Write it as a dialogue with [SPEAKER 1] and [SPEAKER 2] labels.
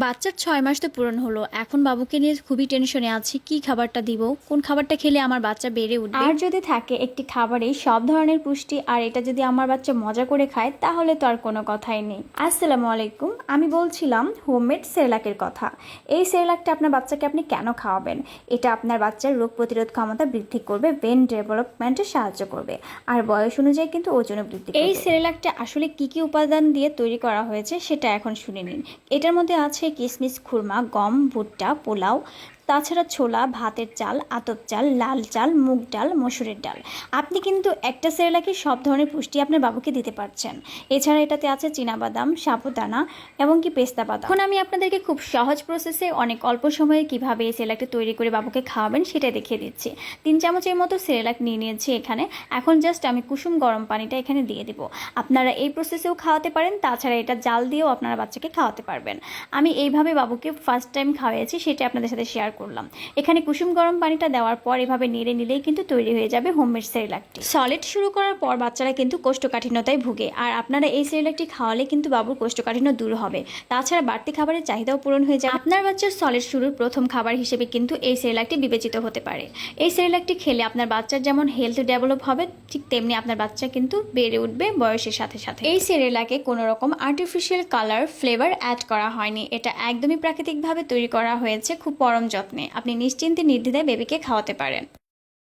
[SPEAKER 1] বাচ্চার ছয় মাস তো পূরণ হলো। এখন বাবুকে নিয়ে খুবই টেনশনে আছি কি খাবারটা দিব? কোন খাবারটা খেলে আমার বাচ্চা বেড়ে উঠবে? আর যদি থাকে একটি খাবারে সব ধরনের পুষ্টি আর এটা যদি আমার বাচ্চা মজা করে খায় তাহলে তো আর কোনো কথাই নেই। আসসালামু আলাইকুম আমি বলছিলাম হোমমেড সেরেলাকের কথা। এই সেরেলাকটা আপনার বাচ্চাকে আপনি কেন খাওয়াবেন? এটা আপনার বাচ্চার রোগ প্রতিরোধ ক্ষমতা বৃদ্ধি করবে ব্রেন ডেভেলপমেন্টে সাহায্য করবে। আর বয়স অনুযায়ী কিন্তু ওজনও বৃদ্ধি এই সেরেলাকটা আসলে কি কি উপাদান দিয়ে তৈরি করা হয়েছে সেটা এখন শুনে নিন। এটার মধ্যে আছে কিশমিশ খুরমা গম ভুট্টা পোলাও তাছাড়া ছোলা, ভাতের চাল, আতপ চাল, লাল চাল, মুগ ডাল, মসুরের ডাল। আপনি কিন্তু একটা সেরেলাকে সব ধরনের পুষ্টি আপনার বাবুকে দিতে পারছেন। এছাড়া এটাতে আছে চীনাবাদাম সাবুদানা এবং কি পেস্তা বাদাম। এখন আমি আপনাদেরকে খুব সহজ প্রসেসে অনেক অল্প সময়ে কীভাবে এই সেরেলাকটা তৈরি করে বাবুকে খাওয়াবেন সেটা দেখিয়ে দিচ্ছি। তিন চামচের মতো সেরেলাক নিয়ে নিয়েছি এখানে। এখন জাস্ট আমি কুসুম গরম পানিটা এখানে দিয়ে দিব। আপনারা এই প্রসেসেও খাওয়াতে পারেন, তাছাড়া এটা জাল দিয়েও আপনারা বাচ্চাকে খাওয়াতে পারবেন। আমি এইভাবে বাবুকে ফার্স্ট টাইম খাওয়াইছি, সেটা আপনাদের সাথে শেয়ার করলাম। এখানে কুসুম গরম পানিটা দেওয়ার পর এভাবে নেড়ে নিলেই কিন্তু তৈরি হয়ে যাবে হোমমেড সেরেলাকটি। সলিড শুরু করার পর বাচ্চারা কিন্তু কোষ্ঠকাঠিন্যতায় ভুগে। আর আপনারা এই সেরেলাকটি খাওয়ালে কিন্তু বাবুর কোষ্ঠকাঠিন্য দূর হবে। তাছাড়া বাড়তি খাবারের চাহিদাও পূরণ হয়ে যায় আপনার বাচ্চার সলিড শুরুর প্রথম খাবার হিসেবে কিন্তু এই সেরেলাকটি বিবেচিত হতে পারে। এই সেরেলাকটি খেলে আপনার বাচ্চার যেমন হেলথ ডেভেলপ হবে, ঠিক তেমনি আপনার বাচ্চা কিন্তু বেড়ে উঠবে বয়সের সাথে সাথে। এই সেরেলাকে কোনো রকম আর্টিফিশিয়াল কালার ফ্লেভার অ্যাড করা হয়নি। এটা একদমই প্রাকৃতিকভাবে তৈরি করা হয়েছে, খুব পরম যত্নে আপনি নিশ্চিন্তে নির্দ্বিধায় বেবিকে খাওয়াতে পারেন।